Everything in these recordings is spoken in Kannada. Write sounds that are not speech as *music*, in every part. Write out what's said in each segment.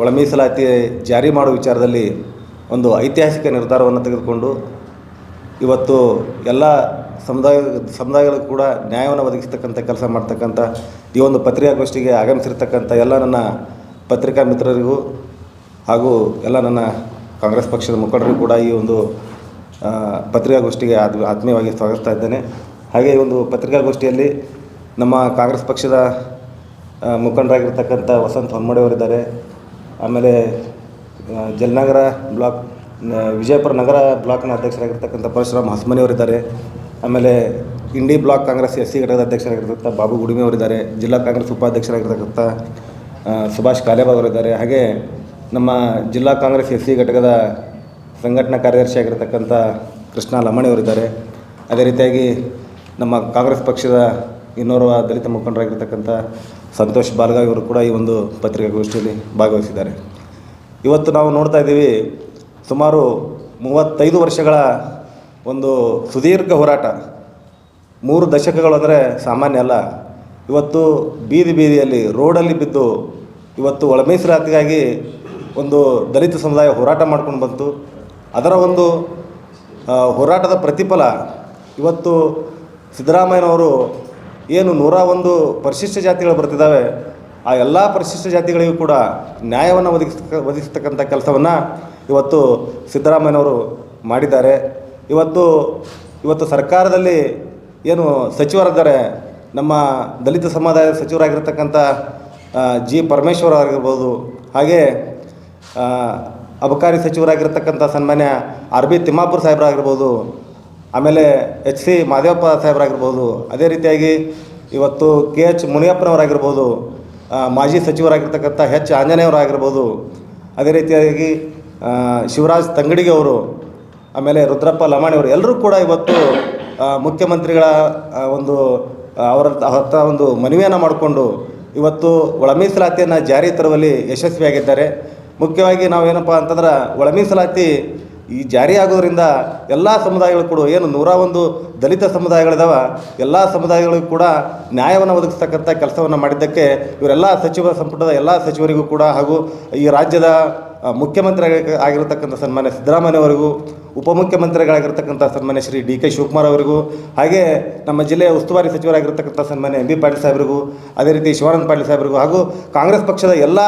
ಒಳ ಮೀಸಲಾತಿ ಜಾರಿ ಮಾಡುವ ವಿಚಾರದಲ್ಲಿ ಒಂದು ಐತಿಹಾಸಿಕ ನಿರ್ಧಾರವನ್ನು ತೆಗೆದುಕೊಂಡು ಇವತ್ತು ಎಲ್ಲ ಸಮುದಾಯ ಸಮುದಾಯಗಳಿಗೂ ಕೂಡ ನ್ಯಾಯವನ್ನು ಒದಗಿಸ್ತಕ್ಕಂಥ ಕೆಲಸ ಮಾಡ್ತಕ್ಕಂಥ ಈ ಒಂದು ಪತ್ರಿಕಾಗೋಷ್ಠಿಗೆ ಆಗಮಿಸಿರ್ತಕ್ಕಂಥ ಎಲ್ಲ ನನ್ನ ಪತ್ರಿಕಾ ಮಿತ್ರರಿಗೂ ಹಾಗೂ ಎಲ್ಲ ನನ್ನ ಕಾಂಗ್ರೆಸ್ ಪಕ್ಷದ ಮುಖಂಡರಿಗೂ ಕೂಡ ಈ ಒಂದು ಪತ್ರಿಕಾಗೋಷ್ಠಿಗೆ ಆತ್ ಆತ್ಮೀಯವಾಗಿ ಸ್ವಾಗತಿಸ್ತಾ ಇದ್ದೇನೆ. ಹಾಗೆ ಈ ಒಂದು ಪತ್ರಿಕಾಗೋಷ್ಠಿಯಲ್ಲಿ ನಮ್ಮ ಕಾಂಗ್ರೆಸ್ ಪಕ್ಷದ ಮುಖಂಡರಾಗಿರ್ತಕ್ಕಂಥ ವಸಂತ ಹೊನ್ಮಡೆಯವರಿದ್ದಾರೆ. ಆಮೇಲೆ ಜಲನಗರ ಬ್ಲಾಕ್ ವಿಜಯಪುರ ನಗರ ಬ್ಲಾಕ್ನ ಅಧ್ಯಕ್ಷರಾಗಿರ್ತಕ್ಕಂಥ ಪರಶುರಾಮ್ ಹಸ್ಮನಿಯವರಿದ್ದಾರೆ ಆಮೇಲೆ, Indi block Congress S C ಘಟಕದ ಅಧ್ಯಕ್ಷರಾಗಿರ್ತಕ್ಕಂಥ ಬಾಬು ಗುಡಿಮೆ ಅವರಿದ್ದಾರೆ. ಜಿಲ್ಲಾ ಕಾಂಗ್ರೆಸ್ ಉಪಾಧ್ಯಕ್ಷರಾಗಿರ್ತಕ್ಕಂಥ ಸುಭಾಷ್ ಕಾಲೇಬಾಗ್ ಅವರಿದ್ದಾರೆ. ಹಾಗೆ, ನಮ್ಮ ಜಿಲ್ಲಾ ಕಾಂಗ್ರೆಸ್ ಎಸ್ ಸಿ ಘಟಕದ ಸಂಘಟನಾ ಕಾರ್ಯದರ್ಶಿ ಆಗಿರತಕ್ಕಂಥ ಕೃಷ್ಣ ಲಮಣಿ ಅವರಿದ್ದಾರೆ. ಅದೇ ರೀತಿಯಾಗಿ, ನಮ್ಮ ಕಾಂಗ್ರೆಸ್ ಪಕ್ಷದ ಇನ್ನೋರ್ವ ದಲಿತ ಮುಖಂಡರಾಗಿರ್ತಕ್ಕಂಥ ಸಂತೋಷ್ ಬಾಲ್ಗಾವಿ ಅವರು ಕೂಡ ಈ ಒಂದು ಪತ್ರಿಕಾಗೋಷ್ಠಿಯಲ್ಲಿ ಭಾಗವಹಿಸಿದ್ದಾರೆ. ಇವತ್ತು ನಾವು ನೋಡ್ತಾ ಇದ್ದೀವಿ ಸುಮಾರು ಮೂವತ್ತೈದು ವರ್ಷಗಳ ಒಂದು ಸುದೀರ್ಘ ಹೋರಾಟ. ಮೂರು ದಶಕಗಳು ಅಂದರೆ ಸಾಮಾನ್ಯ ಅಲ್ಲ. ಇವತ್ತು ಬೀದಿ ಬೀದಿಯಲ್ಲಿ ರೋಡಲ್ಲಿ ಬಿದ್ದು ಇವತ್ತು ಒಳ ಮೀಸಲಾತಿಗಾಗಿ ಒಂದು ದಲಿತ ಸಮುದಾಯ ಹೋರಾಟ ಮಾಡ್ಕೊಂಡು ಬಂತು. ಅದರ ಒಂದು ಹೋರಾಟದ ಪ್ರತಿಫಲ ಇವತ್ತು ಸಿದ್ದರಾಮಯ್ಯನವರು ಏನು ನೂರ ಒಂದು ಪರಿಶಿಷ್ಟ ಜಾತಿಗಳು ಬರ್ತಿದ್ದಾವೆ, ಆ ಎಲ್ಲ ಪರಿಶಿಷ್ಟ ಜಾತಿಗಳಿಗೂ ಕೂಡ ನ್ಯಾಯವನ್ನು ಒದಗಿಸ್ತಕ್ಕ, ಒದಗಿಸ್ತಕ್ಕಂಥ ಕೆಲಸವನ್ನು ಇವತ್ತು ಸಿದ್ದರಾಮಯ್ಯನವರು ಮಾಡಿದ್ದಾರೆ. ಇವತ್ತು ಇವತ್ತು ಸರ್ಕಾರದಲ್ಲಿ ಏನು ಸಚಿವರಿದ್ದಾರೆ, ನಮ್ಮ ದಲಿತ ಸಮುದಾಯದ ಸಚಿವರಾಗಿರ್ತಕ್ಕಂಥ ಜಿ ಪರಮೇಶ್ವರ್ ಆಗಿರ್ಬೋದು ಹಾಗೆ ಅಬಕಾರಿ ಸಚಿವರಾಗಿರ್ತಕ್ಕಂಥ ಸನ್ಮಾನ್ಯ ಆರ್ ಬಿ ತಿಮ್ಮಾಪುರ ಸಾಹೇಬರಾಗಿರ್ಬೋದು ಆಮೇಲೆ ಎಚ್ ಸಿ ಮಾದೇವಪ್ಪ ಸಾಹೇಬರಾಗಿರ್ಬೋದು, ಅದೇ ರೀತಿಯಾಗಿ ಇವತ್ತು ಕೆ ಎಚ್ ಮುನಿಯಪ್ಪನವರಾಗಿರ್ಬೋದು ಮಾಜಿ ಸಚಿವರಾಗಿರ್ತಕ್ಕಂಥ ಎಚ್ ಆಂಜನೇಯವರಾಗಿರ್ಬೋದು, ಅದೇ ರೀತಿಯಾಗಿ ಶಿವರಾಜ್ ತಂಗಡಿಗೆ ಅವರು, ಆಮೇಲೆ ರುದ್ರಪ್ಪ ಲಮಾಣಿಯವರು ಎಲ್ಲರೂ ಕೂಡ ಇವತ್ತು ಮುಖ್ಯಮಂತ್ರಿಗಳ ಒಂದು ಅವರ ಹತ್ತ ಒಂದು ಮನವಿಯನ್ನು ಮಾಡಿಕೊಂಡು ಇವತ್ತು ಒಳ ಮೀಸಲಾತಿಯನ್ನು ಜಾರಿ ತರುವಲ್ಲಿ ಯಶಸ್ವಿಯಾಗಿದ್ದಾರೆ. ಮುಖ್ಯವಾಗಿ ನಾವೇನಪ್ಪ ಅಂತಂದ್ರೆ, ಒಳ ಮೀಸಲಾತಿ ಈ ಜಾರಿ ಆಗೋದ್ರಿಂದ ಎಲ್ಲ ಸಮುದಾಯಗಳು ಕೂಡ, ಏನು ನೂರ ಒಂದು ದಲಿತ ಸಮುದಾಯಗಳಿದಾವೆ, ಎಲ್ಲ ಸಮುದಾಯಗಳಿಗೂ ಕೂಡ ನ್ಯಾಯವನ್ನು ಒದಗಿಸ್ತಕ್ಕಂಥ ಕೆಲಸವನ್ನು ಮಾಡಿದ್ದಕ್ಕೆ ಇವರೆಲ್ಲ ಸಚಿವ ಸಂಪುಟದ ಎಲ್ಲ ಸಚಿವರಿಗೂ ಕೂಡ ಹಾಗೂ ಈ ರಾಜ್ಯದ ಮುಖ್ಯಮಂತ್ರಿ ಆಗಿ- ಆಗಿರತಕ್ಕಂಥ ಸನ್ಮಾನ್ಯ ಸಿದ್ದರಾಮಯ್ಯವರಿಗೂ ಉಪಮುಖ್ಯಮಂತ್ರಿಗಳಾಗಿರ್ತಕ್ಕಂಥ ಸನ್ಮಾನ್ಯ ಶ್ರೀ ಡಿ ಕೆ ಶಿವಕುಮಾರ್ ಅವರಿಗೂ, ಹಾಗೆ ನಮ್ಮ ಜಿಲ್ಲೆಯ ಉಸ್ತುವಾರಿ ಸಚಿವರಾಗಿರ್ತಕ್ಕಂಥ ಸನ್ಮಾನ್ಯ ಎಂ ಬಿ ಪಾಟೀಲ್ ಸಾಹೇಬರಿಗೂ, ಅದೇ ರೀತಿ ಶಿವಾನಂದ ಪಾಟೀಲ್ ಸಾಹೇಬರಿಗೂ ಹಾಗೂ ಕಾಂಗ್ರೆಸ್ ಪಕ್ಷದ ಎಲ್ಲ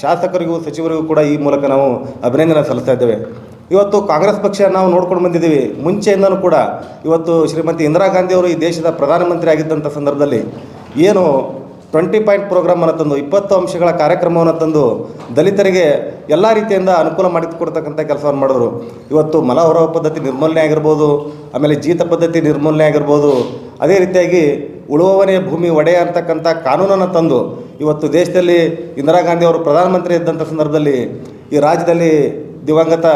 ಶಾಸಕರಿಗೂ, ಸಚಿವರಿಗೂ ಕೂಡ ಈ ಮೂಲಕ ನಾವು ಅಭಿನಂದನೆ ಸಲ್ಲಿಸ್ತಾ ಇದ್ದೇವೆ. ಇವತ್ತು ಕಾಂಗ್ರೆಸ್ ಪಕ್ಷ ನಾವು ನೋಡ್ಕೊಂಡು ಬಂದಿದ್ದೀವಿ. ಮುಂಚೆಯಿಂದನೂ ಕೂಡ ಇವತ್ತು ಶ್ರೀಮತಿ ಇಂದಿರಾ ಗಾಂಧಿ ಅವರು ಈ ದೇಶದ ಪ್ರಧಾನಮಂತ್ರಿ ಆಗಿದ್ದಂಥ ಸಂದರ್ಭದಲ್ಲಿ ಏನು ಟ್ವೆಂಟಿ ಪಾಯಿಂಟ್ ಪ್ರೋಗ್ರಾಮನ್ನು ತಂದು, ಇಪ್ಪತ್ತು ಅಂಶಗಳ ಕಾರ್ಯಕ್ರಮವನ್ನು ತಂದು ದಲಿತರಿಗೆ ಎಲ್ಲ ರೀತಿಯಿಂದ ಅನುಕೂಲ ಮಾಡಿಕೊಡ್ತಕ್ಕಂಥ ಕೆಲಸವನ್ನು ಮಾಡಿದ್ರು. ಇವತ್ತು ಮಲ ಹೊರ ಪದ್ಧತಿ ನಿರ್ಮೂಲನೆ ಆಗಿರ್ಬೋದು, ಆಮೇಲೆ ಜೀತ ಪದ್ಧತಿ ನಿರ್ಮೂಲನೆ ಆಗಿರ್ಬೋದು, ಅದೇ ರೀತಿಯಾಗಿ ಉಳುವವನೇ ಭೂಮಿ ಒಡೆಯ ಅಂತಕ್ಕಂಥ ಕಾನೂನನ್ನು ತಂದು ಇವತ್ತು ದೇಶದಲ್ಲಿ ಇಂದಿರಾ ಗಾಂಧಿ ಅವರು ಪ್ರಧಾನಮಂತ್ರಿ ಇದ್ದಂಥ ಸಂದರ್ಭದಲ್ಲಿ ಈ ರಾಜ್ಯದಲ್ಲಿ ದಿವಂಗತ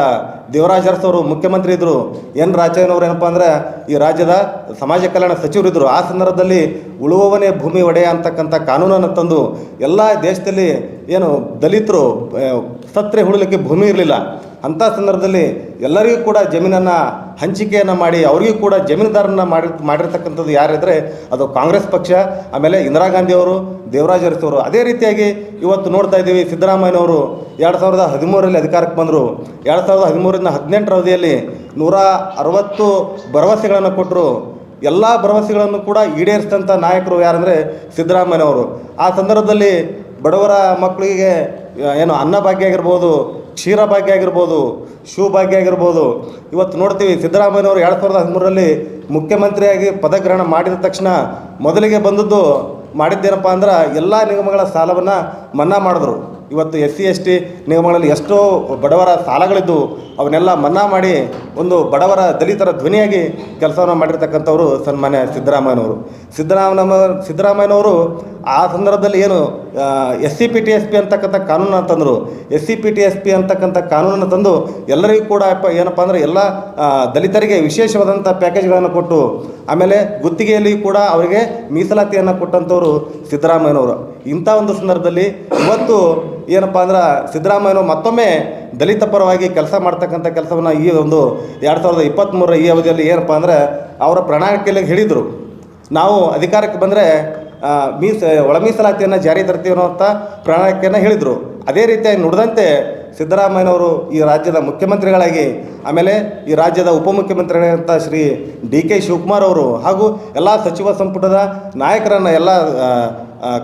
ದೇವರಾಜ್ ಅರಸವರು ಅವರು ಮುಖ್ಯಮಂತ್ರಿ ಇದ್ದರು ಎನ್ ರಾಜಯ್ಯನವರು ಏನಪ್ಪ ಅಂದ್ರೆ ಈ ರಾಜ್ಯದ ಸಮಾಜ ಕಲ್ಯಾಣ ಸಚಿವರಿದ್ದರು ಆ ಸಂದರ್ಭದಲ್ಲಿ ಉಳುವವನೇ ಭೂಮಿ ಒಡೆಯ ಅಂತಕ್ಕಂಥ ಕಾನೂನನ್ನು ತಂದು ಎಲ್ಲ ದೇಶದಲ್ಲಿ ಏನು ದಲಿತರು ಸತ್ರೆ ಹುಡಲಿಕ್ಕೆ ಭೂಮಿ ಇರಲಿಲ್ಲ. ಅಂಥ ಸಂದರ್ಭದಲ್ಲಿ ಎಲ್ಲರಿಗೂ ಕೂಡ ಜಮೀನನ್ನು ಹಂಚಿಕೆಯನ್ನು ಮಾಡಿ ಅವರಿಗೂ ಕೂಡ ಜಮೀನ್ದಾರನ್ನ ಮಾಡಿ, ಮಾಡಿರ್ತಕ್ಕಂಥದ್ದು ಯಾರಿದ್ರೆ ಅದು ಕಾಂಗ್ರೆಸ್ ಪಕ್ಷ, ಆಮೇಲೆ ಇಂದಿರಾ ಗಾಂಧಿ ಅವರು ದೇವರಾಜ್ ಅರಸವರು ಅದೇ ರೀತಿಯಾಗಿ ಇವತ್ತು ನೋಡ್ತಾ ಇದ್ದೀವಿ ಸಿದ್ದರಾಮಯ್ಯನವರು. ಎರಡು ಸಾವಿರದ ಹದಿಮೂರರಲ್ಲಿ ಅಧಿಕಾರಕ್ಕೆ ಬಂದರು. ಎರಡು ಸಾವಿರದ ಹದಿಮೂರರಿಂದ ಹದಿನೆಂಟರ ಅವಧಿಯಲ್ಲಿ ನೂರ ಅರವತ್ತು ಭರವಸೆಗಳನ್ನು ಕೊಟ್ಟರು ಎಲ್ಲ ಭರವಸೆಗಳನ್ನು ಕೂಡ ಈಡೇರಿಸಿದಂಥ ನಾಯಕರು ಯಾರಂದರೆ ಸಿದ್ದರಾಮಯ್ಯನವರು. ಆ ಸಂದರ್ಭದಲ್ಲಿ ಬಡವರ ಮಕ್ಕಳಿಗೆ, ಏನು ಅನ್ನಭಾಗ್ಯ ಆಗಿರ್ಬೋದು ಕ್ಷೀರ ಭಾಗ್ಯ ಆಗಿರ್ಬೋದು ಭಾಗ್ಯ ಆಗಿರ್ಬೋದು. ಇವತ್ತು ನೋಡ್ತೀವಿ ಸಿದ್ದರಾಮಯ್ಯವರು ಎರಡು ಸಾವಿರದ ಹದಿಮೂರರಲ್ಲಿ ಮುಖ್ಯಮಂತ್ರಿಯಾಗಿ ಪದಗ್ರಹಣ ಮಾಡಿದ ತಕ್ಷಣ ಮೊದಲಿಗೆ ಬಂದದ್ದು ಮಾಡಿದ್ದೇನಪ್ಪ ಅಂದ್ರೆ ಎಲ್ಲ ನಿಗಮಗಳ ಸಾಲವನ್ನು ಮನ್ನಾ ಮಾಡಿದ್ರು. ಇವತ್ತು ಎಸ್ ಸಿ ಎಸ್ ಟಿ ನಿಗಮಗಳಲ್ಲಿ ಎಷ್ಟೋ ಬಡವರ ಸಾಲಗಳಿದ್ದು ಅವನ್ನೆಲ್ಲ ಮನ್ನಾ ಮಾಡಿ ಒಂದು ಬಡವರ ದಲಿತರ ಧ್ವನಿಯಾಗಿ ಕೆಲಸವನ್ನು ಮಾಡಿರ್ತಕ್ಕಂಥವರು ಸನ್ಮಾನ್ಯ ಸಿದ್ದರಾಮಯ್ಯನವರು. ಸಿದ್ದರಾಮಯ್ಯ ಸಿದ್ದರಾಮಯ್ಯನವರು ಆ ಸಂದರ್ಭದಲ್ಲಿ ಏನು S C P T S P ಅಂತಕ್ಕಂಥ ಕಾನೂನನ್ನು ತಂದರು. S C P T S P ಅಂತಕ್ಕಂಥ ಕಾನೂನನ್ನು ತಂದು ಎಲ್ಲರಿಗೂ ಕೂಡ ಏನಪ್ಪ ಅಂದರೆ ಎಲ್ಲ ದಲಿತರಿಗೆ ವಿಶೇಷವಾದಂಥ ಪ್ಯಾಕೇಜ್ಗಳನ್ನು ಕೊಟ್ಟು ಆಮೇಲೆ ಗುತ್ತಿಗೆಯಲ್ಲಿ ಕೂಡ ಅವರಿಗೆ ಮೀಸಲಾತಿಯನ್ನು ಕೊಟ್ಟಂಥವರು ಸಿದ್ದರಾಮಯ್ಯನವರು. ಇಂಥ ಒಂದು ಸಂದರ್ಭದಲ್ಲಿ ಇವತ್ತು ಏನಪ್ಪ ಅಂದ್ರೆ ಸಿದ್ದರಾಮಯ್ಯನವರು ಮತ್ತೊಮ್ಮೆ ದಲಿತ ಪರವಾಗಿ ಕೆಲಸ ಮಾಡ್ತಕ್ಕಂಥ ಕೆಲಸವನ್ನು ಈ ಒಂದು ಎರಡು ಸಾವಿರದ ಇಪ್ಪತ್ತ್ಮೂರರ ಈ ಅವಧಿಯಲ್ಲಿ ಏನಪ್ಪ ಅಂದರೆ ಅವರ ಪ್ರಣಾಳಿಕೆಯಲ್ಲಿ ಹೇಳಿದರು. ನಾವು ಅಧಿಕಾರಕ್ಕೆ ಬಂದರೆ ಮೀಸ, ಒಳ ಮೀಸಲಾತಿಯನ್ನು ಜಾರಿ ತರ್ತೀವಿ ಅನ್ನೋಂಥ ಪ್ರಣಾಳಿಕೆಯನ್ನು ಹೇಳಿದರು. ಅದೇ ರೀತಿಯಾಗಿ ನುಡಿದಂತೆ ಸಿದ್ದರಾಮಯ್ಯನವರು ಈ ರಾಜ್ಯದ ಮುಖ್ಯಮಂತ್ರಿಗಳಾಗಿ, ಆಮೇಲೆ ಈ ರಾಜ್ಯದ ಉಪಮುಖ್ಯಮಂತ್ರಿಗಳಾದಂಥ ಶ್ರೀ ಡಿ ಕೆ ಶಿವಕುಮಾರ್ ಅವರು ಹಾಗೂ ಎಲ್ಲ ಸಚಿವ ಸಂಪುಟದ ನಾಯಕರನ್ನು ಎಲ್ಲ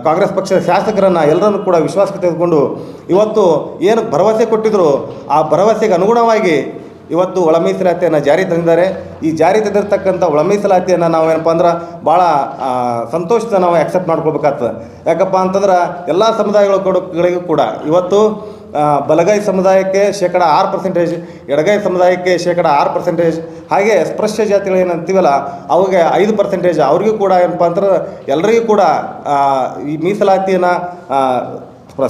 ಕಾಂಗ್ರೆಸ್ ಪಕ್ಷದ ಶಾಸಕರನ್ನು ಎಲ್ಲರನ್ನು ಕೂಡ ವಿಶ್ವಾಸಕ್ಕೆ ತೆಗೆದುಕೊಂಡು ಇವತ್ತು ಏನು ಭರವಸೆ ಕೊಟ್ಟಿದ್ದರು ಆ ಭರವಸೆಗೆ ಅನುಗುಣವಾಗಿ ಇವತ್ತು ಒಳ ಮೀಸಲಾತಿಯನ್ನು ಜಾರಿ ತಂದಿದ್ದಾರೆ. ಈ ಜಾರಿ ತಂದಿರತಕ್ಕಂಥ ಒಳ ಮೀಸಲಾತಿಯನ್ನು ನಾವು ಏನಪ್ಪ ಅಂದ್ರೆ ಭಾಳ ಸಂತೋಷದ ನಾವು ಆಕ್ಸೆಪ್ಟ್ ಮಾಡ್ಕೊಳ್ಬೇಕಾಗ್ತದೆ. ಯಾಕಪ್ಪ ಅಂತಂದ್ರೆ ಎಲ್ಲ ಸಮುದಾಯಗಳ ಕೂಡ ಇವತ್ತು ಬಲಗೈ ಸಮುದಾಯಕ್ಕೆ ಶೇಕಡ ಆರು ಪರ್ಸೆಂಟೇಜ್ ಎಡಗೈ ಸಮುದಾಯಕ್ಕೆ ಶೇಕಡ ಆರು ಪರ್ಸೆಂಟೇಜ್ ಹಾಗೆ ಸ್ಪೃಶ್ಯ ಜಾತಿಗಳು ಏನಂತೀವಲ್ಲ ಅವಾಗ ಐದು ಪರ್ಸೆಂಟೇಜ್ ಅವ್ರಿಗೂ ಕೂಡ ಏನಪ್ಪ ಅಂದ್ರೆ ಎಲ್ಲರಿಗೂ ಕೂಡ ಈ ಮೀಸಲಾತಿಯನ್ನು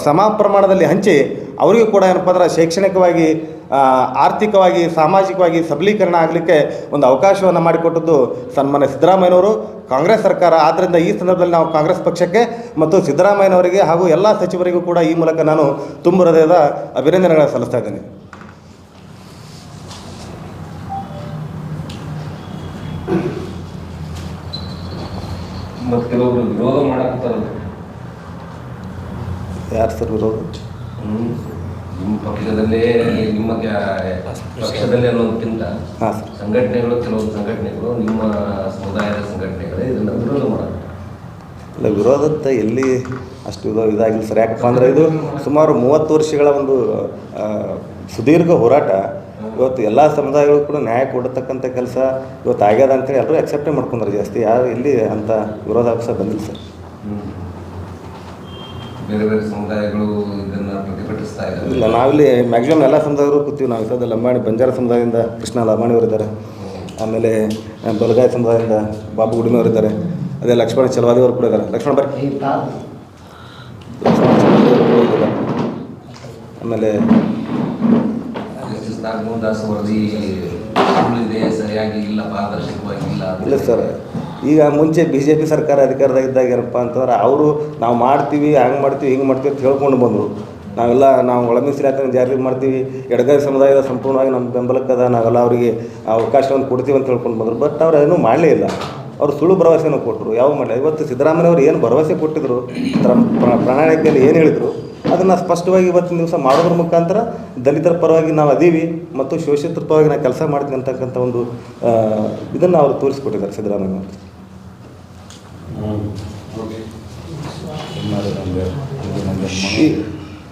ಸಮ ಪ್ರಮಾಣದಲ್ಲಿ ಹಂಚಿ ಅವರಿಗೂ ಕೂಡ ಏನಪ್ಪ ಅಂದ್ರೆ ಶೈಕ್ಷಣಿಕವಾಗಿ ಆರ್ಥಿಕವಾಗಿ ಸಾಮಾಜಿಕವಾಗಿ ಸಬಲೀಕರಣ ಆಗಲಿಕ್ಕೆ ಒಂದು ಅವಕಾಶವನ್ನು ಮಾಡಿಕೊಟ್ಟದ್ದು ಸನ್ಮಾನ್ಯ ಸಿದ್ದರಾಮಯ್ಯನವರು. ಕಾಂಗ್ರೆಸ್ ಸರ್ಕಾರ ಆದ್ದರಿಂದ ಈ ಸಂದರ್ಭದಲ್ಲಿ ನಾವು ಕಾಂಗ್ರೆಸ್ ಪಕ್ಷಕ್ಕೆ ಮತ್ತು ಸಿದ್ದರಾಮಯ್ಯನವರಿಗೆ ಹಾಗೂ ಎಲ್ಲ ಸಚಿವರಿಗೂ ಕೂಡ ಈ ಮೂಲಕ ನಾನು ತುಂಬ ಹೃದಯದ ಅಭಿನಂದನೆಗಳನ್ನು ಸಲ್ಲಿಸ್ತಾ ಇದ್ದೇನೆ. ಯಾರು ಸರ್ ವಿರೋಧ. ನಿಮ್ಮ ಪಕ್ಷದಲ್ಲೇ ನಿಮ್ಮ ಪಕ್ಷದಲ್ಲಿ ಅನ್ನೋದಕ್ಕಿಂತ ಸಂಘಟನೆಗಳು ಕೆಲವೊಂದು ಸಂಘಟನೆಗಳು ನಿಮ್ಮ ಸಮುದಾಯದ ಸಂಘಟನೆಗಳೇ ಇದನ್ನ ವಿರೋಧ ಇಲ್ಲ ವಿರೋಧದ ಎಲ್ಲಿ ಅಷ್ಟು ಇದು ಇದಾಗಿಲ್ಲ ಸರ್. ಯಾಕಪ್ಪ ಅಂದರೆ ಇದು ಸುಮಾರು ಮೂವತ್ತು ವರ್ಷಗಳ ಒಂದು ಸುದೀರ್ಘ ಹೋರಾಟ. ಇವತ್ತು ಎಲ್ಲ ಸಮುದಾಯಗಳು ಕೂಡ ನ್ಯಾಯ ಕೊಡತಕ್ಕಂಥ ಕೆಲಸ ಇವತ್ತು ಆಗ್ಯದ ಅಂತೇಳಿ ಎಲ್ಲರೂ ಅಕ್ಸೆಪ್ಟ್ ಮಾಡ್ಕೊಂಡ್ರೆ ಜಾಸ್ತಿ. ಯಾರು ಇಲ್ಲಿ ಅಂತ ವಿರೋಧ ಬಂದಿಲ್ಲ ಸರ್. ಬೇರೆ ಬೇರೆ ಸಮುದಾಯಗಳು ಇಲ್ಲ ನಾವಿಲ್ಲಿ ಮ್ಯಾಕ್ಸಿಮಮ್ ಎಲ್ಲ ಸಮುದಾಯದವರು ಕೂತೀವಿ. ನಾವು ಸದ್ಯ ಲಂಬಾಣಿ ಬಂಜಾರ ಸಮುದಾಯದಿಂದ ಕೃಷ್ಣ ಲಂಬಾಣಿ ಅವರಿದ್ದಾರೆ ಆಮೇಲೆ ಬಲಗಾಯಿ ಸಮುದಾಯದಿಂದ ಬಾಬು ಗುಡಿನವರು ಇದ್ದಾರೆ. ಅದೇ ಲಕ್ಷ್ಮಣ ಚಲವಾದಿ ಅವರು ಕೂಡ ಇದ್ದಾರೆ. ಲಕ್ಷ್ಮಣ ಬರ್ರಿ. ಲಕ್ಷ್ಮಣ ಚಲವಾದಿಯವರು ಕೂಡ ಇದ್ದಾರೆ. ಆಮೇಲೆ ಜಸ್ಟಿಸ್ ನಾಗಮೋಹನ್ ದಾಸ್ ವರದಿ ಸರಿಯಾಗಿ ಇಲ್ಲ ಪಾರದರ್ಶಕವಾಗಿ ಇಲ್ಲ ಇಲ್ಲ ಸರ್. ಈಗ ಮುಂಚೆ ಬಿ ಜೆ ಪಿ ಸರ್ಕಾರ ಅಧಿಕಾರದಾಗಿದ್ದಾಗ ಏನಪ್ಪ ಅಂತಂದ್ರೆ ಅವರು ನಾವು ಮಾಡ್ತೀವಿ ಹಂಗೆ ಮಾಡ್ತೀವಿ ಹಿಂಗೆ ಮಾಡ್ತೀವಿ ಅಂತ ಹೇಳ್ಕೊಂಡು ಬಂದರು. ನಾವೆಲ್ಲ ನಾವು ಒಳ ಆತನ ಜಾರಿ ಮಾಡ್ತೀವಿ. ಎಡಗೈ ಸಮುದಾಯದ ಸಂಪೂರ್ಣವಾಗಿ ನಮ್ಮ ಬೆಂಬಲಕ್ಕದ ನಾವೆಲ್ಲ ಅವರಿಗೆ ಅವಕಾಶವನ್ನು ಕೊಡ್ತೀವಿ ಅಂತ ಹೇಳ್ಕೊಂಡು ಬಂದರು. ಬಟ್ ಅವ್ರು ಏನೂ ಮಾಡಲೇ ಇಲ್ಲ. ಅವರು ಸುಳ್ಳು ಭರವಸೆಯನ್ನು ಕೊಟ್ಟರು. ಯಾವ ಮಾಡಲಿಲ್ಲ. ಇವತ್ತು ಸಿದ್ದರಾಮಯ್ಯವರು ಏನು ಭರವಸೆ ಕೊಟ್ಟಿದ್ರು ಪ್ರ- ಪ್ರ- ಪ್ರಣಾಳಿಕೆಯಲ್ಲಿ ಏನು ಹೇಳಿದರು ಅದನ್ನು ಸ್ಪಷ್ಟವಾಗಿ ಇವತ್ತಿನ ದಿವಸ ಮಾಡೋದ್ರ ಮುಖಾಂತರ ದಲಿತರ ಪರವಾಗಿ ನಾವು ಅದೀವಿ ಮತ್ತು ಶೋಷಿತರ ಪರವಾಗಿ ನಾವು ಕೆಲಸ ಮಾಡ್ತೀವಿ ಅಂತಕ್ಕಂಥ ಒಂದು ಇದನ್ನು ಅವರು ತೋರಿಸ್ಕೊಟ್ಟಿದ್ದಾರೆ ಸಿದ್ದರಾಮಯ್ಯ ಅವರು. ಈ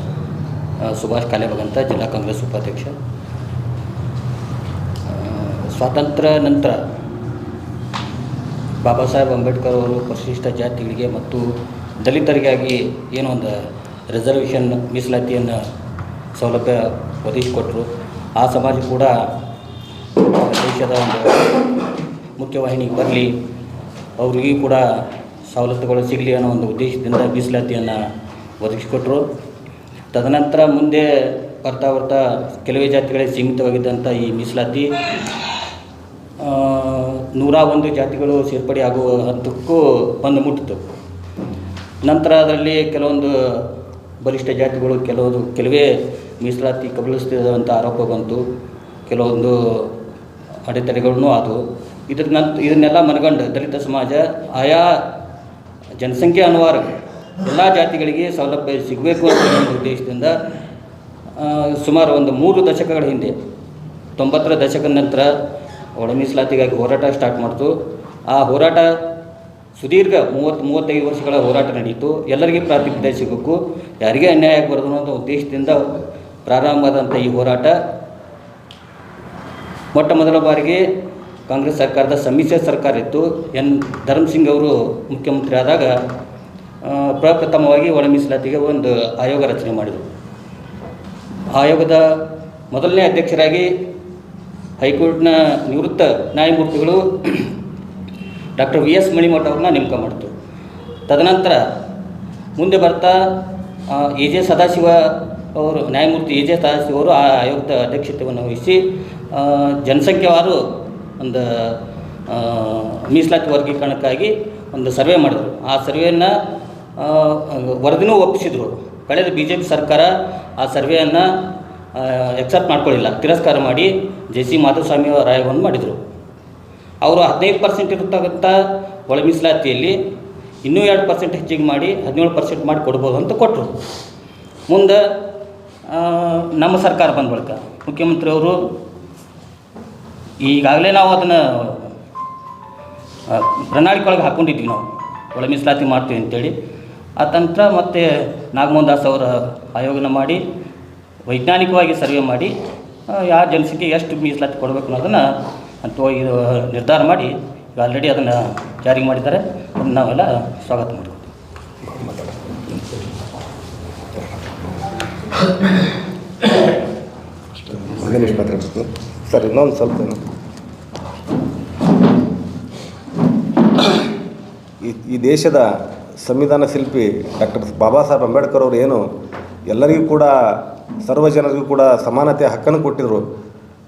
ಸುಭಾಷ್ ಕಾಲೇಬಗ್ ಅಂತ ಜಿಲ್ಲಾ ಕಾಂಗ್ರೆಸ್ ಉಪಾಧ್ಯಕ್ಷ. ಸ್ವಾತಂತ್ರ್ಯ ನಂತರ ಬಾಬಾ ಸಾಹೇಬ್ ಅಂಬೇಡ್ಕರ್ ಅವರು ಪರಿಶಿಷ್ಟ ಜಾತಿಗಳಿಗೆ ಮತ್ತು ದಲಿತರಿಗಾಗಿ ಏನೋ ಒಂದು ರಿಸರ್ವೇಷನ್ ಮೀಸಲಾತಿಯನ್ನು ಸೌಲಭ್ಯ ಒದಗಿಸಿಕೊಟ್ರು. ಆ ಸಮಾಜ ಕೂಡ ದೇಶದ ಒಂದು ಮುಖ್ಯವಾಹಿನಿಗೆ ಬರಲಿ, ಅವ್ರಿಗೂ ಕೂಡ ಸವಲತ್ತುಗಳು ಸಿಗಲಿ ಅನ್ನೋ ಒಂದು ಉದ್ದೇಶದಿಂದ ಮೀಸಲಾತಿಯನ್ನು ಒದಗಿಸಿಕೊಟ್ರು. ತದನಂತರ ಮುಂದೆ ಬರ್ತಾ ಬರ್ತಾ ಕೆಲವೇ ಜಾತಿಗಳಿಗೆ ಸೀಮಿತವಾಗಿದ್ದಂಥ ಈ ಮೀಸಲಾತಿ ನೂರ ಒಂದು ಜಾತಿಗಳು ಸೇರ್ಪಡೆ ಆಗುವ ಹಂತಕ್ಕೂ ಬಂದು ಮುಟ್ಟಿತು. ನಂತರ ಅದರಲ್ಲಿ ಕೆಲವೊಂದು ಬಲಿಷ್ಠ ಜಾತಿಗಳು, ಕೆಲವೊಂದು, ಕೆಲವೇ ಮೀಸಲಾತಿ ಕಬಳಿಸ್ತಿರುವಂಥ ಆರೋಪ ಬಂತು. ಕೆಲವೊಂದು ಅಡೆತಡೆಗಳನ್ನೂ ಆದವು. ಇದ್ರ ನಂತ, ಇದನ್ನೆಲ್ಲ ಮನಗಂಡು ದಲಿತ ಸಮಾಜ ಆಯಾ ಜನಸಂಖ್ಯೆ ಅನುವಾರ ಎಲ್ಲ ಜಾತಿಗಳಿಗೆ ಸೌಲಭ್ಯ ಸಿಗಬೇಕು ಅಂತ ಒಂದು ಉದ್ದೇಶದಿಂದ ಸುಮಾರು ಒಂದು ಮೂರು ದಶಕಗಳ ಹಿಂದೆ, ತೊಂಬತ್ತರ ದಶಕದ ನಂತರ ಒಳ ಹೋರಾಟ ಸ್ಟಾರ್ಟ್ ಮಾಡ್ತು. ಆ ಹೋರಾಟ ಸುದೀರ್ಘ ಮೂವತ್ತು, ಮೂವತ್ತೈದು ವರ್ಷಗಳ ಹೋರಾಟ ನಡೆಯಿತು ಎಲ್ಲರಿಗೆ ಪ್ರಾತಿನಿಧ್ಯ ಸಿಗಬೇಕು. ಯಾರಿಗೆ ಅನ್ಯಾಯ ಆಗಬಾರ್ದು ಅನ್ನೋ ಉದ್ದೇಶದಿಂದ ಪ್ರಾರಂಭವಾದಂಥ ಈ ಹೋರಾಟ. ಮೊಟ್ಟ ಮೊದಲ ಬಾರಿಗೆ ಕಾಂಗ್ರೆಸ್ ಸರ್ಕಾರದ ಸಮ್ಮಿಶ್ರ ಸರ್ಕಾರ ಇತ್ತು. ಎನ್ ಧರ್ಮಸಿಂಗ್ ಅವರು ಮುಖ್ಯಮಂತ್ರಿ ಆದಾಗ ಪ್ರಪ್ರಥಮವಾಗಿ ಒಳ ಮೀಸಲಾತಿಗೆ ಒಂದು ಆಯೋಗ ರಚನೆ ಮಾಡಿದರು. ಆಯೋಗದ ಮೊದಲನೇ ಅಧ್ಯಕ್ಷರಾಗಿ ಹೈಕೋರ್ಟ್ನ ನಿವೃತ್ತ ನ್ಯಾಯಮೂರ್ತಿಗಳು *clears throat* ಡಾಕ್ಟರ್ ವಿ ಎಸ್ ಮಣಿಮಠ ಅವ್ರನ್ನ ನೇಮಕ ಮಾಡಿತು ತದನಂತರ ಮುಂದೆ ಬರ್ತಾ ಎ ಜೆ ಸದಾಶಿವ ಅವರು, ನ್ಯಾಯಮೂರ್ತಿ ಎ ಜೆ ಸದಾಶಿವ ಅವರು ಆ ಆಯೋಗದ ಅಧ್ಯಕ್ಷತೆಯನ್ನು ವಹಿಸಿ ಜನಸಂಖ್ಯೆವಾರು ಒಂದು ಮೀಸಲಾತಿ ವರ್ಗೀಕರಣಕ್ಕಾಗಿ ಒಂದು ಸರ್ವೆ ಮಾಡಿದರು. ಆ ಸರ್ವೆಯನ್ನು ವರದಿನೂ ಒಪ್ಪಿಸಿದ್ರು. ಕಳೆದ ಬಿ ಜೆ ಪಿ ಸರ್ಕಾರ ಆ ಸರ್ವೆಯನ್ನು ಎಕ್ಸೆಪ್ಟ್ ಮಾಡ್ಕೊಳ್ಳಿಲ್ಲ. ತಿರಸ್ಕಾರ ಮಾಡಿ ಜೆ ಸಿ ಮಾಧುಸ್ವಾಮಿ ರಾಯವನ್ನು ಮಾಡಿದರು. ಅವರು ಹದಿನೈದು ಪರ್ಸೆಂಟ್ ಇರತಕ್ಕಂಥ ಒಳ ಮೀಸಲಾತಿಯಲ್ಲಿ ಇನ್ನೂ ಎರಡು ಪರ್ಸೆಂಟ್ ಹೆಚ್ಚಿಗೆ ಮಾಡಿ ಹದಿನೇಳು ಪರ್ಸೆಂಟ್ ಮಾಡಿ ಕೊಡ್ಬೋದು ಅಂತ ಕೊಟ್ಟರು ಮುಂದೆ ನಮ್ಮ ಸರ್ಕಾರ ಬಂದ ಬಳಿಕ ಮುಖ್ಯಮಂತ್ರಿಯವರು ಈಗಾಗಲೇ ನಾವು ಅದನ್ನು ಪ್ರಣಾಳಿಕೆ ಒಳಗೆ ಹಾಕ್ಕೊಂಡಿದ್ವಿ ನಾವು. ಒಳ ಮೀಸಲಾತಿ ಮಾಡ್ತೀವಿ ಅಂತೇಳಿ ಆ ತಂತ್ರ ಮತ್ತು ನಾಗಮೋಹನ್ ದಾಸ್ ಅವರ ಆಯೋಗನ ಮಾಡಿ, ವೈಜ್ಞಾನಿಕವಾಗಿ ಸರ್ವೆ ಮಾಡಿ ಯಾವ ಜನಸಂಖ್ಯೆ ಎಷ್ಟು ಮೀಸಲಾತಿ ಕೊಡಬೇಕು ಅನ್ನೋದನ್ನು ಅಂತ ಇದು ನಿರ್ಧಾರ ಮಾಡಿ ಆಲ್ರೆಡಿ ಅದನ್ನು ಜಾರಿಗೆ ಮಾಡಿದ್ದಾರೆ. ಅದನ್ನು ನಾವೆಲ್ಲ ಸ್ವಾಗತ ಮಾಡ್ತೀವಿ ಸರ್, ಇನ್ನೊಂದು ಸ್ವಲ್ಪ ಈ ದೇಶದ ಸಂವಿಧಾನ ಶಿಲ್ಪಿ ಡಾಕ್ಟರ್ ಬಾಬಾ ಸಾಹೇಬ್ ಅಂಬೇಡ್ಕರ್ ಅವರು ಏನು ಎಲ್ಲರಿಗೂ ಕೂಡ ಸರ್ವ ಜನರಿಗೂ ಕೂಡ ಸಮಾನತೆಯ ಹಕ್ಕನ್ನು ಕೊಟ್ಟಿದ್ದರು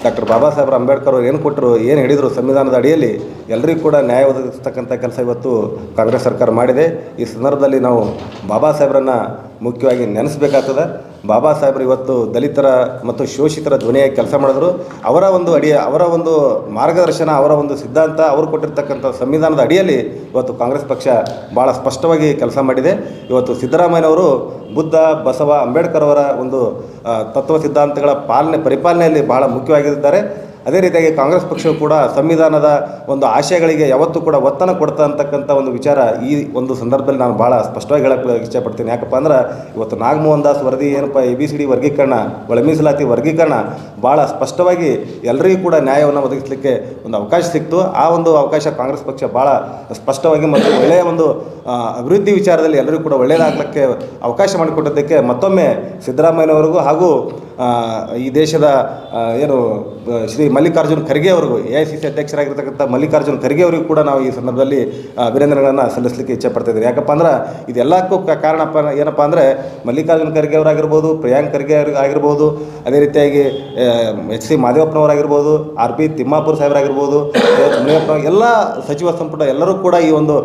ಡಾಕ್ಟರ್ ಬಾಬಾ ಸಾಹೇಬ್ರ ಅಂಬೇಡ್ಕರ್ ಅವರು ಏನು ಕೊಟ್ಟರು, ಏನು ಹೇಳಿದರು ಸಂವಿಧಾನದ ಅಡಿಯಲ್ಲಿ ಎಲ್ಲರಿಗೂ ಕೂಡ ನ್ಯಾಯ ಒದಗಿಸ್ತಕ್ಕಂಥ ಕೆಲಸ ಇವತ್ತು ಕಾಂಗ್ರೆಸ್ ಸರ್ಕಾರ ಮಾಡಿದೆ. ಈ ಸಂದರ್ಭದಲ್ಲಿ ನಾವು ಬಾಬಾ ಸಾಹೇಬ್ರನ್ನು ಮುಖ್ಯವಾಗಿ ನೆನೆಸ್ಬೇಕಾಗ್ತದೆ. ಬಾಬಾ ಸಾಹೇಬರು ಇವತ್ತು ದಲಿತರ ಮತ್ತು ಶೋಷಿತರ ಧ್ವನಿಯಾಗಿ ಕೆಲಸ ಮಾಡಿದ್ರು. ಅವರ ಒಂದು ಅಡಿಯ ಅವರ ಒಂದು ಮಾರ್ಗದರ್ಶನ, ಅವರ ಒಂದು ಸಿದ್ಧಾಂತ, ಅವರು ಕೊಟ್ಟಿರ್ತಕ್ಕಂಥ ಸಂವಿಧಾನದ ಅಡಿಯಲ್ಲಿ ಇವತ್ತು ಕಾಂಗ್ರೆಸ್ ಪಕ್ಷ ಭಾಳ ಸ್ಪಷ್ಟವಾಗಿ ಕೆಲಸ ಮಾಡಿದೆ. ಇವತ್ತು ಸಿದ್ದರಾಮಯ್ಯನವರು ಬುದ್ಧ, ಬಸವ, ಅಂಬೇಡ್ಕರ್ ಅವರ ಒಂದು ತತ್ವ ಸಿದ್ಧಾಂತಗಳ ಪಾಲನೆ, ಪರಿಪಾಲನೆಯಲ್ಲಿ ಬಹಳ ಮುಖ್ಯವಾಗಿದ್ದಾರೆ. ಅದೇ ರೀತಿಯಾಗಿ ಕಾಂಗ್ರೆಸ್ ಪಕ್ಷವು ಕೂಡ ಸಂವಿಧಾನದ ಒಂದು ಆಶಯಗಳಿಗೆ ಯಾವತ್ತೂ ಕೂಡ ಒತ್ತನ್ನು ಕೊಡ್ತಾ ಅಂತಕ್ಕಂಥ ಒಂದು ವಿಚಾರ ಈ ಒಂದು ಸಂದರ್ಭದಲ್ಲಿ ನಾನು ಭಾಳ ಸ್ಪಷ್ಟವಾಗಿ ಹೇಳಕ್ಕೆ ಇಷ್ಟಪಡ್ತೀನಿ ಯಾಕಪ್ಪ ಅಂದ್ರೆ ಇವತ್ತು ನಾಗಮೋಹನ್ ದಾಸ್ ವರದಿ ಏನಪ್ಪ ಎ ಬಿ ಸಿ ಡಿ ವರ್ಗೀಕರಣ ಒಳ ಮೀಸಲಾತಿ ವರ್ಗೀಕರಣ ಭಾಳ ಸ್ಪಷ್ಟವಾಗಿ ಎಲ್ಲರಿಗೂ ಕೂಡ ನ್ಯಾಯವನ್ನು ಒದಗಿಸಲಿಕ್ಕೆ ಒಂದು ಅವಕಾಶ ಸಿಕ್ತು. ಆ ಒಂದು ಅವಕಾಶ ಕಾಂಗ್ರೆಸ್ ಪಕ್ಷ ಭಾಳ ಸ್ಪಷ್ಟವಾಗಿ ಮತ್ತು ಒಳ್ಳೆಯ ಒಂದು ಅಭಿವೃದ್ಧಿ ವಿಚಾರದಲ್ಲಿ ಎಲ್ಲರಿಗೂ ಕೂಡ ಒಳ್ಳೆಯದಾಗಲಿಕ್ಕೆ ಅವಕಾಶ ಮಾಡಿಕೊಟ್ಟಿದ್ದಕ್ಕೆ ಮತ್ತೊಮ್ಮೆ ಸಿದ್ದರಾಮಯ್ಯನವರಿಗೂ ಹಾಗೂ ಈ ದೇಶದ ಏನು ಶ್ರೀ ಮಲ್ಲಿಕಾರ್ಜುನ್ ಖರ್ಗೆ ಅವರಿಗೂ, ಎ ಐ ಸಿ ಸಿ ಅಧ್ಯಕ್ಷರಾಗಿರ್ತಕ್ಕಂಥ ಮಲ್ಲಿಕಾರ್ಜುನ್ ಖರ್ಗೆ ಅವರಿಗೂ ಕೂಡ ನಾವು ಈ ಸಂದರ್ಭದಲ್ಲಿ ಅಭಿನಂದನೆಗಳನ್ನು ಸಲ್ಲಿಸಲಿಕ್ಕೆ ಇಚ್ಛೆ ಇದ್ದೀವಿ. ಯಾಕಪ್ಪ ಅಂದ್ರೆ, ಇದೆಲ್ಲಕ್ಕೂ ಕಾರಣಪ್ಪ ಏನಪ್ಪ ಅಂದರೆ, ಮಲ್ಲಿಕಾರ್ಜುನ್ ಖರ್ಗೆ ಅವರಾಗಿರ್ಬೋದು, ಪ್ರಿಯಾಂಕ್ ಖರ್ಗೆ ಅವ್ರಿಗೆ ಆಗಿರ್ಬೋದು, ಅದೇ ರೀತಿಯಾಗಿ ಎಚ್ ಸಿ ಮಾದೇವಪ್ಪನವರಾಗಿರ್ಬೋದು, ಆರ್ ಪಿ ತಿಮ್ಮಾಪುರ ಸಾಹೇಬರಾಗಿರ್ಬೋದು ಎಲ್ಲ ಸಚಿವ ಸಂಪುಟ ಎಲ್ಲರೂ ಕೂಡ ಈ ಒಂದು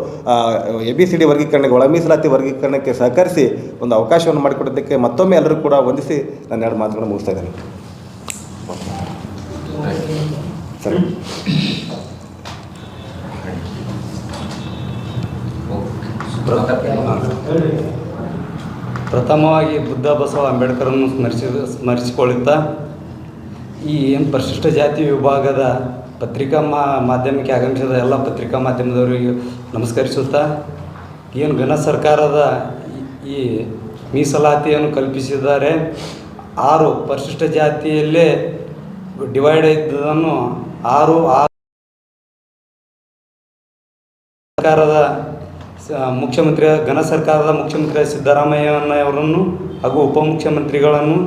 ಎ ಬಿ ಸಿ ಡಿ ವರ್ಗೀಕರಣಕ್ಕೆ, ಒಳ ಮೀಸಲಾತಿ ವರ್ಗೀಕರಣಕ್ಕೆ ಸಹಕರಿಸಿ ಒಂದು ಅವಕಾಶವನ್ನು ಮಾಡಿಕೊಡೋದಕ್ಕೆ ಮತ್ತೊಮ್ಮೆ ಎಲ್ಲರೂ ಕೂಡ ವಂದಿಸಿ ನನ್ನ ಎರಡು ಮಾತುಗಳನ್ನು ಮುಗಿಸ್ತಾ ಇದ್ದೇನೆ. ಸರಿ. ಪ್ರಥಮವಾಗಿ ಬುದ್ಧ ಬಸವ ಅಂಬೇಡ್ಕರನ್ನು ಸ್ಮರಿಸಿ, ಸ್ಮರಿಸಿಕೊಳ್ಳುತ್ತಾ, ಈ ಏನು ಪರಿಶಿಷ್ಟ ಜಾತಿ ವಿಭಾಗದ ಪತ್ರಿಕಾ ಮಾ, ಮಾಧ್ಯಮಕ್ಕೆ ಆಗಮಿಸಿದ ಎಲ್ಲ ಪತ್ರಿಕಾ ಮಾಧ್ಯಮದವರಿಗೆ ನಮಸ್ಕರಿಸುತ್ತಾ, ಏನು ಘನ ಸರ್ಕಾರದ ಈ- ಈ ಮೀಸಲಾತಿಯನ್ನು ಕಲ್ಪಿಸಿದ್ದಾರೆ ಆರು ಪರಿಶಿಷ್ಟ ಜಾತಿಯಲ್ಲೇ ಡಿವೈಡ್ ಇದ್ದದನ್ನು ಆರು ಆರು ಸರ್ಕಾರದ ಮುಖ್ಯಮಂತ್ರಿ ಘನ ಸರ್ಕಾರದ ಮುಖ್ಯಮಂತ್ರಿ ಸಿದ್ದರಾಮಯ್ಯನವರನ್ನು ಹಾಗೂ ಉಪಮುಖ್ಯಮಂತ್ರಿಗಳನ್ನು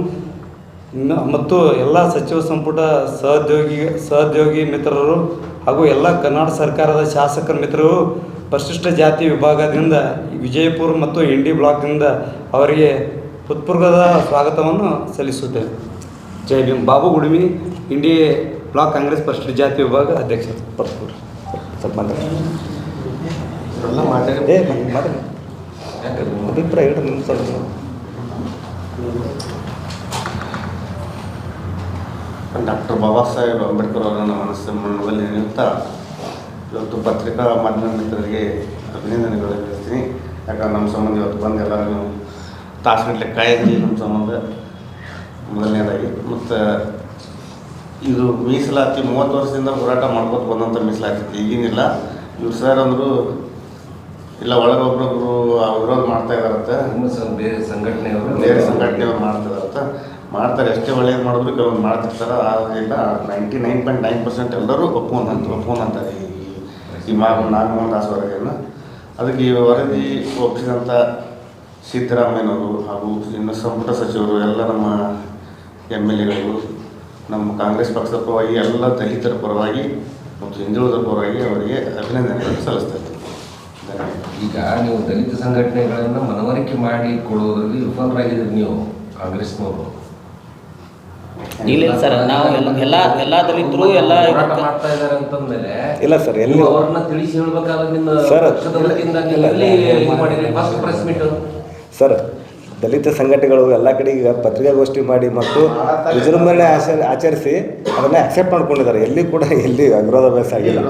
ಮತ್ತು ಎಲ್ಲ ಸಚಿವ ಸಂಪುಟ ಸಹೋದ್ಯೋಗಿ ಸಹೋದ್ಯೋಗಿ ಮಿತ್ರರು ಹಾಗೂ ಎಲ್ಲ ಕರ್ನಾಟಕ ಸರ್ಕಾರದ ಶಾಸಕರ ಮಿತ್ರರು ಪರಿಶಿಷ್ಟ ಜಾತಿ ವಿಭಾಗದಿಂದ ವಿಜಯಪುರ ಮತ್ತು ಇಂಡಿ ಬ್ಲಾಕ್ನಿಂದ ಅವರಿಗೆ ಹೃತ್ಪೂರ್ವದ ಸ್ವಾಗತವನ್ನು ಸಲ್ಲಿಸುತ್ತೇನೆ. ಜೈ ಭೀಮ್. ಬಾಬು ಗುಡುಮಿ ಇಂಡಿ ಬ್ಲಾಕ್ ಕಾಂಗ್ರೆಸ್ ಪರಿಶಿಷ್ಟ ಜಾತಿ ವಿಭಾಗ ಅಧ್ಯಕ್ಷ ಪರ್ಸ್ಪುರ್ ಸ್ವಲ್ಪ ಮಾತಾಡಿ. ಅಭಿಪ್ರಾಯ ಹೇಳಿ ನಿಮ್ಮ ಸ್ವಲ್ಪ. ಡಾಕ್ಟರ್ ಬಾಬಾ ಸಾಹೇಬ್ ಅಂಬೇಡ್ಕರ್ ಅವರನ್ನು ಮನಸ್ಸು ಮನದಲ್ಲಿ ನಿಂತ ಇವತ್ತು ಪತ್ರಿಕಾ ಮಾಧ್ಯಮ ಮಿತ್ರರಿಗೆ ಅಭಿನಂದನೆಗಳು ಹೇಳ್ತೀನಿ. ಯಾಕಂದ್ರೆ ನಮ್ಮ ಸಂಬಂಧ ಇವತ್ತು ಬಂದು ಎಲ್ಲರೂ ತಾಸುಗಟ್ಟಲೆ ಕಾಯ್ದಿರಿ ನಮ್ಮ ಸಂಬಂಧ. ಮೊದಲನೇದಾಗಿ. ಮತ್ತು ಇದು ಮೀಸಲಾತಿ ಮೂವತ್ತು ವರ್ಷದಿಂದ ಹೋರಾಟ ಮಾಡ್ಕೊತ ಬಂದಂಥ ಮೀಸಲಾತಿ ಈಗೇನಿಲ್ಲ. ಇವ್ರು ಸರ್ ಅಂದರು ಇಲ್ಲ ಒಳಗೊಬ್ರೊಬ್ರು ವಿರೋಧ ಮಾಡ್ತಾ ಇದಾರತ್ತೆ. ಬೇರೆ ಸಂಘಟನೆಯವರು. ಬೇರೆ ಸಂಘಟನೆಯವ್ರು ಮಾಡ್ತಿದಾರಂತ ಮಾಡ್ತಾರೆ. ಎಷ್ಟೇ ಒಳ್ಳೇದು ಮಾಡಿದ್ರು ಕೆಲವೊಂದು ಮಾಡ್ತಿರ್ತಾರೆ. ಆದ್ದರಿಂದ ninety nine point nine percent ಎಲ್ಲರೂ ಒಪ್ಪುವಂತ ಒಪ್ಪುವಂತಾರೆ ಈ ಈ ಮಾ ನಾಗಮೋಹನ್ ದಾಸ್ ವರದಿಯನ್ನು ಅದಕ್ಕೆ ಈ ವರದಿ ಒಪ್ಪಿಸಿದಂಥ ಸಿದ್ದರಾಮಯ್ಯನವರು ಹಾಗೂ ಇನ್ನು ಸಂಪುಟ ಸಚಿವರು ಎಲ್ಲ ನಮ್ಮ ಎಂ ಎಲ್ ಎಗಳು ನಮ್ಮ ಕಾಂಗ್ರೆಸ್ ಪಕ್ಷದ ಪರವಾಗಿ ಎಲ್ಲ ದಲಿತರ ಪರವಾಗಿ ಮತ್ತು ಹಿಂದುಳಿದ ಪರವಾಗಿ ಅವರಿಗೆ ಅಭಿನಂದನೆಗಳನ್ನು ಸಲ್ಲಿಸ್ತಾ ಈಗ ನೀವು ದಲಿತ ಸಂಘಟನೆಗಳನ್ನು ಮನವರಿಕೆ ಮಾಡಿ ಕೊಡುವುದರಲ್ಲಿ ವಿಫಲರಾಗಿದ್ದೀರಿ ನೀವು ಕಾಂಗ್ರೆಸ್ನವರು. ಇಲ್ಲ ಸರ್ ನಾವು ಎಲ್ಲ ಎಲ್ಲ ಎಲ್ಲ ದಲಿತರು ಎಲ್ಲ ಮಾಡ್ತಾ ಇದ್ದಾರೆ ಅಂತಂದ್ಮೇಲೆ ಇಲ್ಲ ಸರ್, ಎಲ್ಲ ಅವ್ರನ್ನ ತಿಳಿಸಿ ಹೇಳ್ಬೇಕಾದ್ರೆ ನಿಮ್ಮ ಸರ್, ಪಕ್ಷದ ವತಿಯಿಂದ ನೀವು ಇಲ್ಲ, ಎಲ್ಲಿ ಮಾಡಿದ್ರಿ? ಫಸ್ಟ್ ಪ್ರೆಸ್ ಮೀಟ್ ಸರ್ ದಲಿತ ಸಂಘಟನೆಗಳು ಎಲ್ಲ ಕಡೆ ಈಗ ಪತ್ರಿಕಾಗೋಷ್ಠಿ ಮಾಡಿ ಮತ್ತು ವಿಜೃಂಭಣೆ ಆಚರ ಆಚರಿಸಿ ಅದನ್ನು ಅಕ್ಸೆಪ್ಟ್ ಮಾಡ್ಕೊಂಡಿದ್ದಾರೆ. ಎಲ್ಲಿ ಕೂಡ ಎಲ್ಲಿ ವಿರೋಧಾಭ್ಯಾಸ ಆಗಿಲ್ಲ.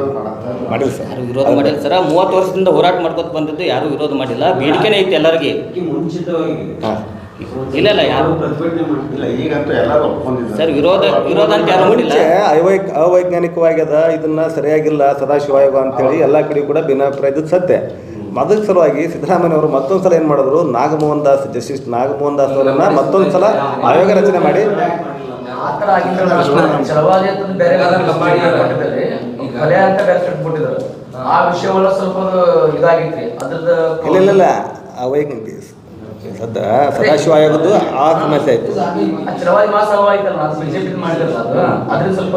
ಮಾಡಿಲ್ಲ ಸರ್. ವಿರೋಧ ಮಾಡಿಲ್ಲ ಸರ್? ಮೂವತ್ತು ವರ್ಷದಿಂದ ಹೋರಾಟ ಮಾಡ್ಕೊತ ಬಂದಿದ್ದು ಯಾರು ವಿರೋಧ ಮಾಡಿಲ್ಲ. ಬೇಡಿಕೆನೇ ಐತಿ ಎಲ್ಲರಿಗೆ. ಹಾಂ. ಇಲ್ಲ ಇಲ್ಲ ಯಾರು ಸರ್ ವಿರೋಧ ವಿರೋಧ ಅಂತ ಯಾರು ಮಾಡಿಲ್ಲ? ಅವೈಕ್ ಅವೈಜ್ಞಾನಿಕವಾಗ್ಯದ ಇದನ್ನ ಸರಿಯಾಗಿಲ್ಲ. ಸದಾಶಿವ ಆಯೋಗ ಅಂತೇಳಿ ಎಲ್ಲ ಕಡೆ ಕೂಡ ಭಿನ್ನಾಭಿಪ್ರಾಯದ ಸತ್ಯ. ಅದರ ಸಲುವಾಗಿ ಸಿದ್ದರಾಮಯ್ಯವರು ಮತ್ತೊಂದು ಸಲ ಏನು ಮಾಡಿದ್ರು? ನಾಗಮೋಹನ್ ದಾಸ್ ಜಸ್ಟಿಸ್ ನಾಗಮೋಹನ್ ದಾಸ್ ಅವರನ್ನ ಮತ್ತೊಂದು ಸಲ ಆಯೋಗ ರಚನೆ ಮಾಡಿ. ಇಲ್ಲ ಇಲ್ಲ ಇಲ್ಲ. ಅವೈಜ್ಞಾನಿಕ ಸದ್ದ ಸದಾಶಿವ ಆಯೋಗದ್ದು ಆ ಸಮಸ್ಯೆ ಆಯ್ತು. ಬಿಜೆಪಿ ಮಾಡಿದ್ರಲ್ಲ ಅದು. ಅದ್ರಿಂದ ಸ್ವಲ್ಪ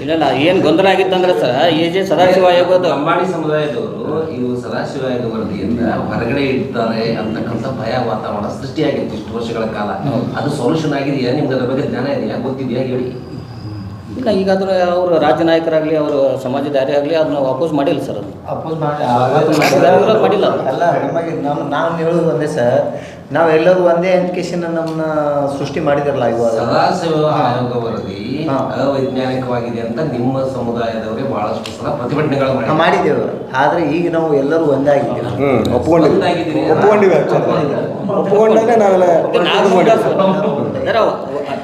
ಇಲ್ಲ ಇಲ್ಲ ಏನು ಗೊಂದಲ ಆಗಿತ್ತಂದ್ರೆ ಸರ್ ಎ ಜೆ ಸದಾಶಿವ ಆಯೋಗದ ಲಂಬಾಣಿ ಸಮುದಾಯದವರು ಇವು ಸದಾಶಿವ ವರದಿಯಿಂದ ಹೊರಗಡೆ ಇಡ್ತಾರೆ ಅಂತಕ್ಕಂಥ ಭಯ ವಾತಾವರಣ ಸೃಷ್ಟಿಯಾಗಿತ್ತು ಇಷ್ಟು ವರ್ಷಗಳ ಕಾಲ. ಅದು ಸೊಲ್ಯೂಷನ್ ಆಗಿದೆಯಾ ನಿಮ್ಗೆ ಅದ್ರ ಬಗ್ಗೆ ಜ್ಞಾನ ಇದೆಯಾ? ಗೊತ್ತಿದೆಯಾ? ಹೇಳಿ. ಇಲ್ಲ ಈಗಾದರೂ ಅವರು ರಾಜ್ಯ ನಾಯಕರಾಗಲಿ ಅವರು ಸಮಾಜದ ಯಾರೇ ಆಗಲಿ ಅದನ್ನ ವಾಪಸ್ ಮಾಡಿಲ್ಲ ಸರ್ ಅದು. ಅಪೋಸ್ ಮಾಡಿ ಮಾಡಿಲ್ಲ. ಅಲ್ಲ ನಮಗೆ ನಮ್ಮ ನಾವು ಹೇಳೋದು ಒಂದೇ ಸರ್ ನಾವು ಎಲ್ಲರೂ ಒಂದೇ ಎಜುಕೇಶನ್ ನಮ್ಮನ್ನ ಸೃಷ್ಟಿ ಮಾಡಿದಾರಲ್ಲ ಇವಾಗ. ಸದಾಶಿವ ಆಯೋಗ ವರದಿ ಅವೈಜ್ಞಾನಿಕವಾಗಿದೆ ಅಂತ ನಿಮ್ಮ ಸಮುದಾಯದವರೇ ಬಹಳಷ್ಟು ಸಲ ಪ್ರತಿಭಟನೆಗಳು. ಮಾಡಿದ್ದೇವೆ. ಆದ್ರೆ ಈಗ ನಾವು ಎಲ್ಲರೂ ಒಂದೇ ಆಗಿದ್ದೀವಿ. ಹ್ಞೂ ಒಪ್ಕೊಂಡಿವಿ ಒಂದಾಗಿದ್ದೀರಿ. ಒಪ್ಕೊಂಡಿವಿ actually. ಒಪ್ಕೊಂಡಾಗ ನಾವೆಲ್ಲ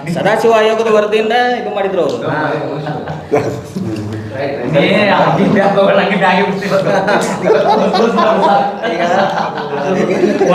ಇದು ನಾವು ಕೂಡ ಸರ್ ಅವ- ಸದಾಶಿವ ಆಯೋಗದ ವರದಿಯಿಂದ ಇದು ಮಾಡಿದ್ರು ಅವರು